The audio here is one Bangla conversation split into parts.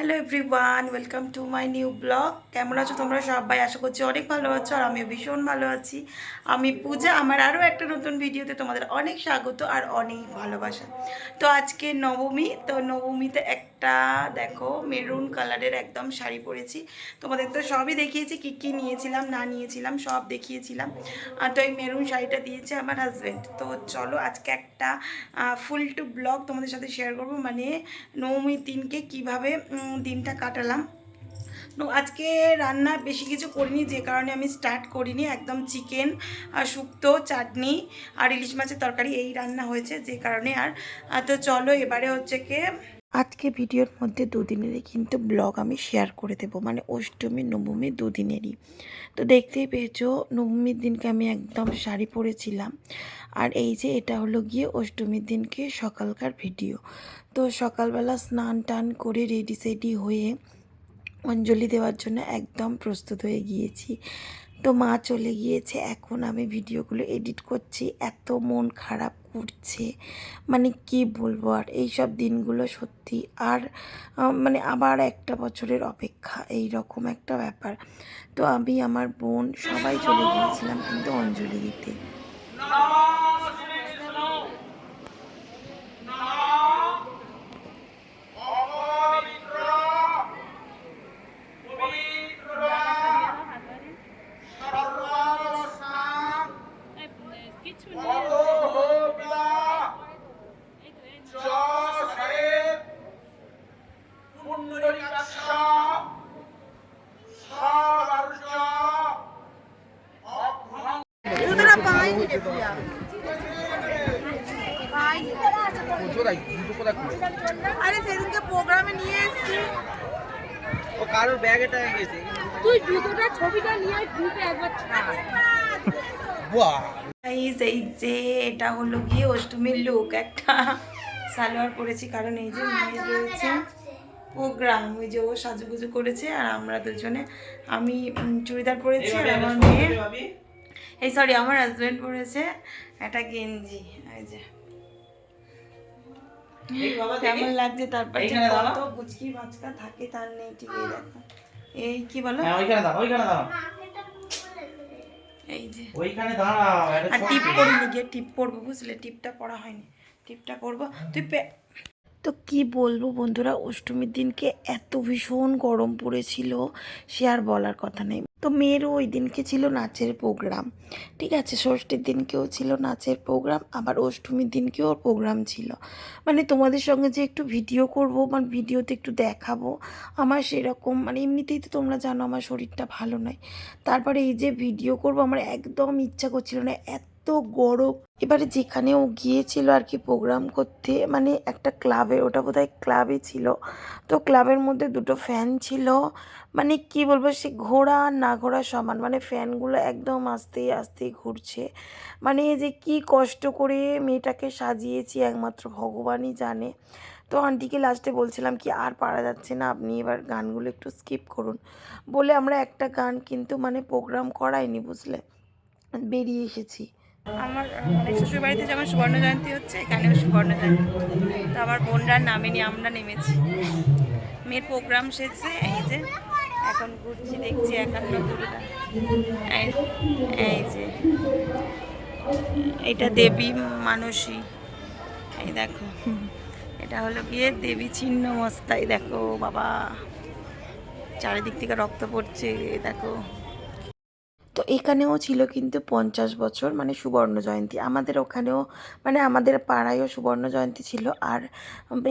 Hello everyone welcome to my new vlog কেমন আছো তোমরা সবাই? আশা করছি অনেক ভালো আছো আর আমিও ভীষণ ভালো আছি। আমি পূজা, আমার আরও একটা নতুন ভিডিওতে তোমাদের অনেক স্বাগত আর অনেক ভালোবাসা। তো আজকে নবমী, তো নবমীতে একটা, দেখো মেরুন কালারের একদম শাড়ি পরেছি। তোমাদের তো সবই দেখিয়েছি, কী কী নিয়েছিলাম, না নিয়েছিলাম, সব দেখিয়েছিলাম। আর তো এই মেরুন শাড়িটা দিয়েছে আমার হাজব্যান্ড তো চলো আজকে একটা ফুল টু ব্লগ তোমাদের সাথে শেয়ার করব। মানে নবমীর দিনকে কীভাবে দিনটা কাটালাম। তো আজকে রান্না বেশি কিছু করিনি, যে কারণে আমি স্টার্ট করিনি। একদম চিকেন আর শুক্তো, চাটনি আর ইলিশ মাছের তরকারি এই রান্না হয়েছে, যে কারণে আর তো চলো এবারে হচ্ছে কি আজকে ভিডিওর মধ্যে দুদিনেরই কিন্তু ব্লগ আমি শেয়ার করে দেবো মানে অষ্টমী, নবমী দুদিনেরই। তো দেখতেই পেয়েছ, নবমীর দিনকে আমি একদম শাড়ি পরেছিলাম। আর এই যে এটা হলো গিয়ে অষ্টমীর দিনকে সকালকার ভিডিও। তো সকালবেলা স্নান টান করে রেডি সেডি হয়ে অঞ্জলি দেওয়ার জন্য একদম প্রস্তুত হয়ে গিয়েছি। তো মা চলে গিয়েছে। এখন আমি ভিডিওগুলো এডিট করছি। এত মন খারাপ করছে। মানে কি বলব আর? এই সব দিনগুলো সত্যি আর মানে আবার একটা বছরের অপেক্ষা। এই রকম একটা ব্যাপার। তো আমি, আমার বোন সবাই চলে গিয়েছিলাম কিন্তু অঞ্জলি দিতে। আরে সেদিনকে প্রোগ্রামে নিয়ে এসেছি। ও কারোর ব্যাগ এটা গেছে। তুই জুতোটা ছবিটা নিয়ে গ্রুপে একবার ছাড় বাহ। এই যে এটা হলো গিয়ে অষ্টমীর লুক একটা সালোয়ার পরেছি কারণ এই যে মেয়ে রয়েছে। প্রোগ্রাম ওই যে ও সাজুগুজু করেছে আর আমরা দুজনে আমি চুড়িদার পরেছি আর আমার মেয়ে। এই সরি আমার হাজব্যান্ড পরেছে একটা গেঞ্জি এই যে। কেমন লাগছে তারপর। কত বুচকি বাচকা থাকে তার নেই ঠিক এই দেখো। এই কি বলো? হ্যাঁ ওইখানে দাঁড়াও ওইখানে দাঁড়াও। এই যে। ওইখানে দাঁড়াও আর টিপ। করিনি গিয়ে টিপ পরবো বুঝলে? টিপটা পড়া হয়নি। টিপটা করব। তুই তো কি বলব বন্ধুরা, অষ্টমীর দিনকে এত ভীষণ গরম পড়েছিল, সে আর বলার কথা নেই। তো মেয়েরও ওই দিনকে ছিল নাচের প্রোগ্রাম। ঠিক আছে, ষষ্ঠীর দিনকেও ছিল নাচের প্রোগ্রাম, আবার অষ্টমীর দিনকেও প্রোগ্রাম ছিল। মানে তোমাদের সঙ্গে যে একটু ভিডিও করব মানে ভিডিওতে একটু দেখাবো, আমার সেরকম মানে এমনিতেই তো তোমরা জানো আমার শরীরটা ভালো নয়। তারপরে এই যে ভিডিও করব, আমার একদম ইচ্ছা করছিল না, এত গরম। এবারে যেখানে ও গিয়েছিল আর কি প্রোগ্রাম করতে মানে একটা ক্লাবে ওটা বোধহয় ক্লাবে ছিল। তো ক্লাবের মধ্যে দুটো ফ্যান ছিল। মানে কি বলব, সে ঘোড়া আর না ঘোড়া সমান। মানে ফ্যানগুলো একদম আস্তে আস্তে ঘুরছে। মানে যে কি কষ্ট করে মেয়েটাকে সাজিয়েছি, একমাত্র ভগবানই জানে। তো আন্টিকে লাস্টে বলছিলাম কি, আর পারা যাচ্ছে না, আপনি এবার গানগুলো একটু স্কিপ করুন। বলে আমরা একটা গান কিন্তু মানে প্রোগ্রাম করাইনি, বুঝলে? বেরিয়ে এসেছি। আমার মানে শ্বশুর বাড়িতে যেমন সুবর্ণ জয়ন্তী হচ্ছে, এখানেও সুবর্ণ জয়ন্তী। তো আমার বোনরা নামেনি আমরা নেমেছি। মেয়ের প্রোগ্রাম শেষে এই যে এখন ঘুরছি, দেখছি একান্ন দুর্গা এই যে, এটা দেবী মানসী। এই দেখো, এটা হলো গিয়ে দেবী ছিন্ন মস্তাই দেখো বাবা। চারিদিক থেকে রক্ত পড়ছে, দেখো। তো এখানেও ছিল কিন্তু পঞ্চাশ বছর মানে সুবর্ণ জয়ন্তী। আমাদের ওখানেও মানে আমাদের পাড়ায়ও সুবর্ণ জয়ন্তী ছিল। আর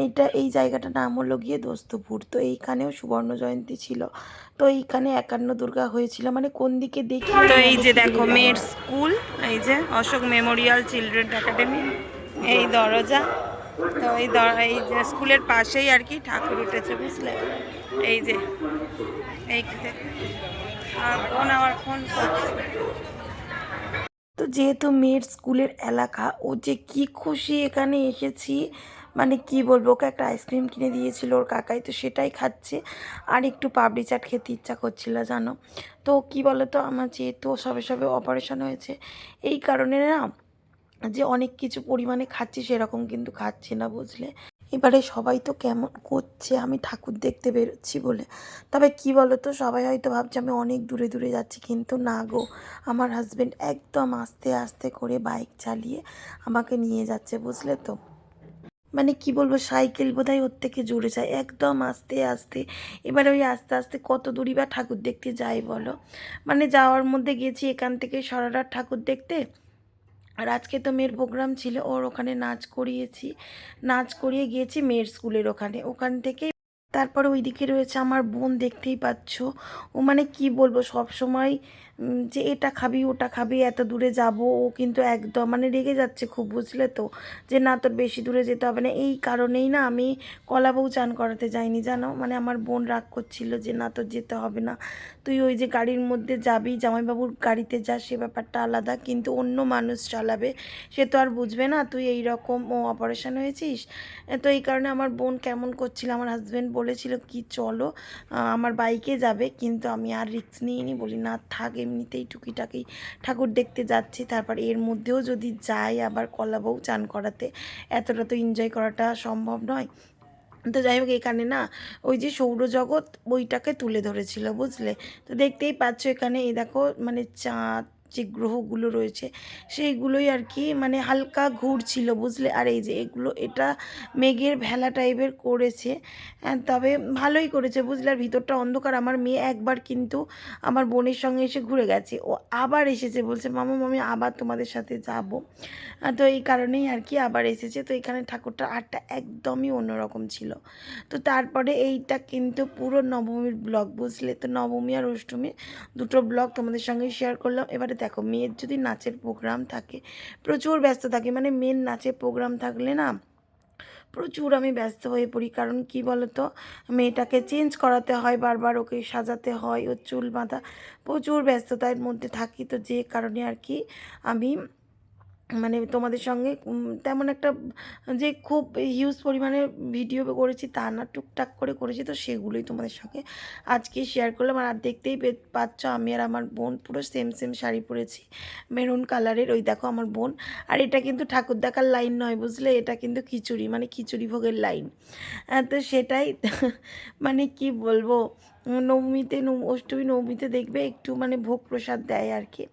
এটা, এই জায়গাটার নাম হলো গিয়ে দোস্তপুর। তো এইখানেও সুবর্ণ জয়ন্তী ছিল। তো এইখানে একান্ন দুর্গা হয়েছিল। মানে কোন দিকে দেখি? তো এই যে দেখো, মেয়ের স্কুল, এই যে অশোক মেমোরিয়াল চিলড্রেন একাডেমি, এই দরজা। তো এই এই যে স্কুলের পাশেই আর কি ঠাকুর উঠেছে, বুঝলে? এই যে এই ফোন, আমার ফোন তো যেহেতু মেয়ের স্কুলের এলাকা, ও যে কি খুশি এখানে এসেছি মানে কি বলব, ওকে একটা আইসক্রিম কিনে দিয়েছিল ওর কাকাই, তো সেটাই খাচ্ছে। আর একটু পাপড়ি চাট খেতে ইচ্ছা করছিল, জানো? তো কি বলো তো আমার যেহেতু সবে সবে অপারেশন হয়েছে, এই কারণে না যে অনেক কিছু পরিমাণে খাচ্ছি সেরকম কিন্তু খাচ্ছি না বুঝলে। এবারে সবাই তো কেমন করছে, আমি ঠাকুর দেখতে বেরোচ্ছি বলে। তবে কি বলো তো সবাই হয়তো ভাবছে আমি অনেক দূরে দূরে যাচ্ছি, কিন্তু না গো। আমার হাজব্যান্ড একদম আস্তে আস্তে করে বাইক চালিয়ে আমাকে নিয়ে যাচ্ছে, বুঝলে তো। মানে কি বলব সাইকেল বোধহয় ওর থেকে জুড়ে যায়, একদম আস্তে আস্তে। এবার ওই আস্তে আস্তে কত দূরই বা ঠাকুর দেখতে যাই বলো। মানে যাওয়ার মধ্যে গেছি এখান থেকে সরারার ঠাকুর দেখতে। আর আজকে তো মেয়ের প্রোগ্রাম ছিল, ওর ওখানে নাচ করিয়েছি। নাচ করিয়ে গিয়েছি মেয়ের স্কুলের ওখানে। ওখান থেকে তারপরে ওইদিকে রয়েছে আমার বোন, দেখতেই পাচ্ছ। ও মানে কি বলব সব সময় যে এটা খাবি, ওটা খাবি, এত দূরে যাব, ও কিন্তু একদম মানে রেগে যাচ্ছে খুব, বুঝলে তো? যে না, তোর বেশি দূরে যেতে হবে না। এই কারণেই না, আমি কলা কলাবউ চান করাতে যাইনি, জানো? মানে আমার বোন রাগ করছিল যে না, তোর যেতে হবে না। তুই ওই যে গাড়ির মধ্যে যাবি, জামাইবাবুর গাড়িতে যা, সে ব্যাপারটা আলাদা, কিন্তু অন্য মানুষ চালাবে। সে তো আর বুঝবে না, তুই এই রকম, ও অপারেশন হয়েছিস? তো এই কারণে আমার বোন কেমন করছিল, আমার হাজব্যান্ড বলেছিল, কি, চলো আমার বাইকে যাবে, কিন্তু আমি আর রিস্ক নিইনি। বলি, না, থাক এমনিতেই টুকিটাকি ঠাকুর দেখতে যাচ্ছি। তারপর এর মধ্যেও যদি যাই আবার কলা বউ চান করাতে, এতটা তো এনজয় করাটা সম্ভব নয়। তো যাই হোক, এখানে না ওই যে সৌরজগৎ বইটাকে তুলে ধরেছিল, বুঝলে? তো দেখতেই পাচ্ছ এখানে, এই দেখো মানে চাঁদ যে গ্রহগুলো রয়েছে, সেইগুলোই আর কি মানে হালকা ঘুরছিল বুঝলে। আর এই যে এগুলো, এটা মেঘের ভেলা টাইপের করেছে তবে ভালোই করেছে বুঝলে। আর ভিতরটা অন্ধকার, আমার মেয়ে একবার কিন্তু আমার বোনের সঙ্গে এসে ঘুরে গেছে। ও আবার এসেছে বলছে, মামা, মামি, আবার তোমাদের সাথে যাব। তো এই কারণেই আর কি আবার এসেছে। তো এখানে ঠাকুরটা আটটা একদমই অন্যরকম ছিল। তো তারপরে এইটা কিন্তু পুরো নবমীর ব্লগ বুঝলে। তো নবমী আর অষ্টমী দুটো ব্লগ তোমাদের সঙ্গে শেয়ার করলাম। এবারে দেখো, মেয়ের যদি নাচের প্রোগ্রাম থাকে, প্রচুর ব্যস্ত থাকে মানে মেয়ের নাচের প্রোগ্রাম থাকলে না, প্রচুর আমি ব্যস্ত হয়ে পড়ি। কারণ কি বলতো, মেয়েটাকে চেঞ্জ করাতে হয়, বারবার ওকে সাজাতে হয়, ওর চুল বাঁধা, প্রচুর ব্যস্ততার মধ্যে থাকি। তো যে কারণে আর কি আমি মানে তোমাদের সঙ্গে তেমন একটা যে খুব হিউজ পরিমাণে ভিডিও করেছি তা না, টুকটাক করে করেছি, তো সেগুলোই তোমাদের সঙ্গে আজকে শেয়ার করলাম। আর দেখতেই পাচ্ছ আমি আর আমার বোন পুরো সেম সেম শাড়ি পরেছি মেরুন কালারের ওই দেখো আমার বোন। আর এটা কিন্তু ঠাকুর দেখার লাইন নয়, বুঝলে? এটা কিন্তু খিচুড়ি মানে খিচুড়ি ভোগের লাইন তো সেটাই মানে কি বলব? নবমীতে, নব- অষ্টমী, নবমীতে দেখবে একটু মানে ভোগ প্রসাদ দেয় আর কি।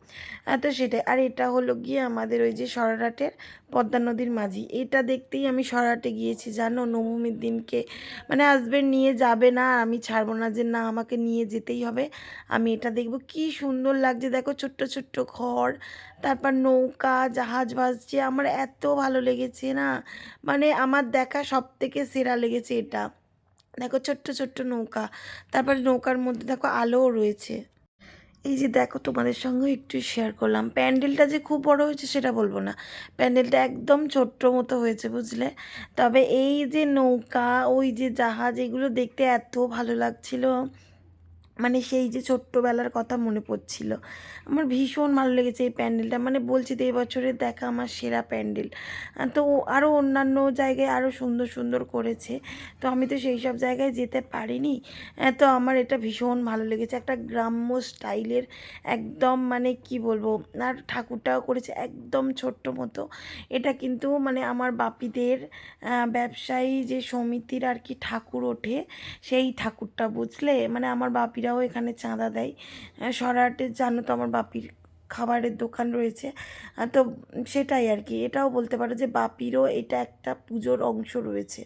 তো সেটাই। আর এটা হলো গিয়ে আমাদের ওই যে সরারহাটের পদ্মা নদীর মাঝি। এটা দেখতেই আমি সরাটে গিয়েছি, জানো? নবমীর দিনকে মানে হাজবেন্ড নিয়ে যাবে না আমি ছাড়বো না যে না, আমাকে নিয়ে যেতেই হবে। আমি এটা দেখব। কি সুন্দর লাগছে, দেখো ছোট্ট ছোট্ট ঘর, তারপর নৌকা, জাহাজ ভাসছে আমার এত ভালো লেগেছে না? মানে আমার দেখা সব থেকে সেরা লেগেছে এটা। দেখো ছোট্ট ছোট্ট নৌকা। তারপরে নৌকার মধ্যে দেখো আলোও রয়েছে। এই যে দেখো তোমাদের সঙ্গে একটু শেয়ার করলাম। প্যান্ডেলটা যে খুব বড় হয়েছে সেটা বলব না। প্যান্ডেলটা একদম ছোট্ট মতো হয়েছে, বুঝলে? তবে এই যে নৌকা, ওই যে জাহাজ, এগুলো দেখতে এত ভালো লাগছিল। মানে সেই যে ছোট্টবেলার কথা মনে পড়ছিল। আমার ভীষণ ভালো লেগেছে এই প্যান্ডেলটা। মানে বলছি তো এই বছরের দেখা আমার সেরা প্যান্ডেল। তো আরও অন্যান্য জায়গায় আরও সুন্দর সুন্দর করেছে। তো আমি তো সেই সব জায়গায় যেতে পারিনি। তো আমার এটা ভীষণ ভালো লেগেছে। একটা গ্রাম্য স্টাইলের একদম মানে কি বলব, আর ঠাকুরটাও করেছে একদম ছোট্ট মতো। এটা কিন্তু মানে আমার বাপিদের ব্যবসায়ী যে সমিতির আর কি ঠাকুর ওঠে, সেই ঠাকুরটা বুঝলে? মানে আমার বাপিরাও এখানে চাঁদা দেয়। আহ, সরাটে জানো তো আমার বাপির খাবারের দোকান রয়েছে। তো সেটাই আর কি এটাও বলতে পারো যে বাপিরও এটা একটা পুজোর অংশ রয়েছে।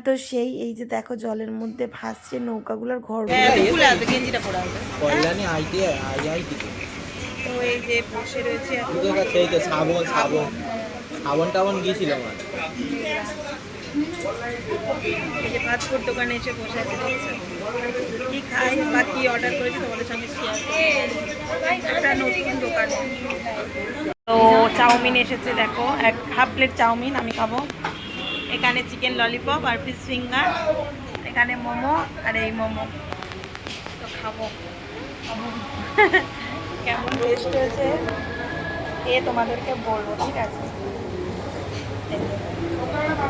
তো সেই এই যে দেখো জলের মধ্যে ভাসছে নৌকাগুলোর ঘর আইআইটি। তো এই যে বসে রয়েছে এখন পুজো কাছে এই যে শ্রাবণ শ্রাবণ শ্রাবণ টাবণ গিয়েছিলাম আর এই যে ফাস্টফুড দোকানে এসে বসে আছে দেখছ কি খাই বা কি অর্ডার করেছি তোমাদের সঙ্গে শেয়ার একটা নতুন দোকান। তো চাউমিন এসেছে, দেখো। এক হাফ প্লেট চাউমিন আমি খাব। এখানে চিকেন ললিপপ আর ফিশ ফিঙ্গার এখানে মোমো আর এই মোমো। তো খাব। কেমন টেস্ট হয়েছে? এ তোমাদেরকে বলব, ঠিক আছে?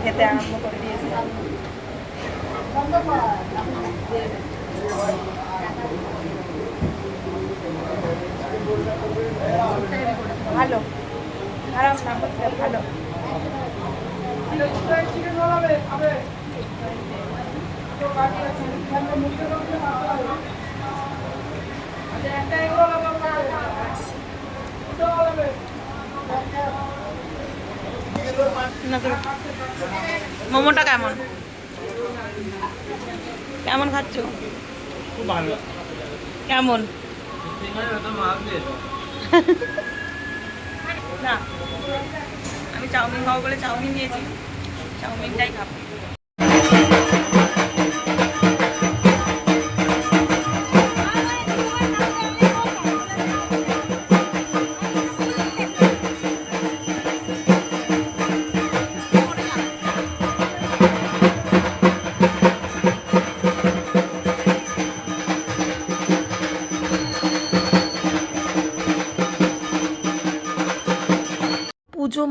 খেতে আরম্ভ করে দিয়েছে। ভালো। খারাপ না বুঝলে ভালো। না তো মোমোটা কেমন? কেমন খাচ্ছ? খুব ভালো। কেমন? না। আমি চাউমিন খাব বলে চাউমিন নিয়েছি চাউমিনটাই খাব।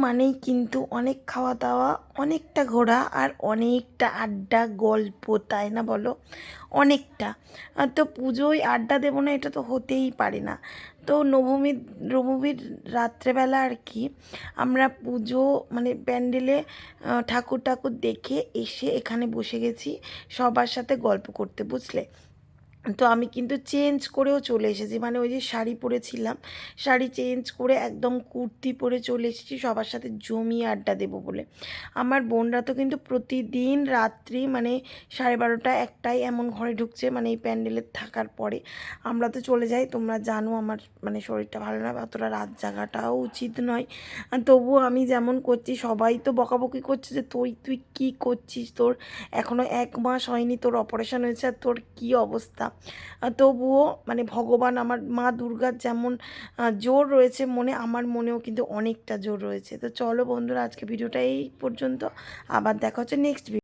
মানেই কিন্তু অনেক খাওয়া দাওয়া অনেকটা ঘোরা আর অনেকটা আড্ডা, গল্প, তাই না বলো? অনেকটা। তো পুজোয় আড্ডা দেবো না, এটা তো হতেই পারে না। তো নবমীর নবমীর রাত্রেবেলা আর কি আমরা পুজো মানে প্যান্ডেলে ঠাকুর ঠাকুর দেখে এসে এখানে বসে গেছি, সবার সাথে গল্প করতে, বুঝলে? তো আমি কিন্তু চেঞ্জ করেও চলে এসেছি। মানে ওই যে শাড়ি পরেছিলাম, শাড়ি চেঞ্জ করে একদম কুর্তি পরে চলে এসেছি, সবার সাথে জমিয়ে আড্ডা দেবো বলে। আমার বোনরা তো কিন্তু প্রতিদিন রাত্রি মানে সাড়ে বারোটা একটাই এমন ঘরে ঢুকছে মানে এই প্যান্ডেলে থাকার পরে। আমরা তো চলে যাই, তোমরা জানো আমার মানে শরীরটা ভালো না, অতটা রাত জাগাটাও উচিত নয়। তবুও আমি যেমন করছি, সবাই তো বকাবকি করছে যে, তুই তুই কী করছিস? তোর এখনও এক মাস হয়নি, তোর অপারেশন হয়েছে, আর তোর কী অবস্থা? তবুও মানে ভগবান আমার, মা দুর্গার যেমন জোর রয়েছে মনে, আমার মনেও কিন্তু অনেকটা জোর রয়েছে। তো চলো বন্ধুরা আজকে ভিডিওটা এই পর্যন্ত। আবার দেখা হচ্ছে নেক্সট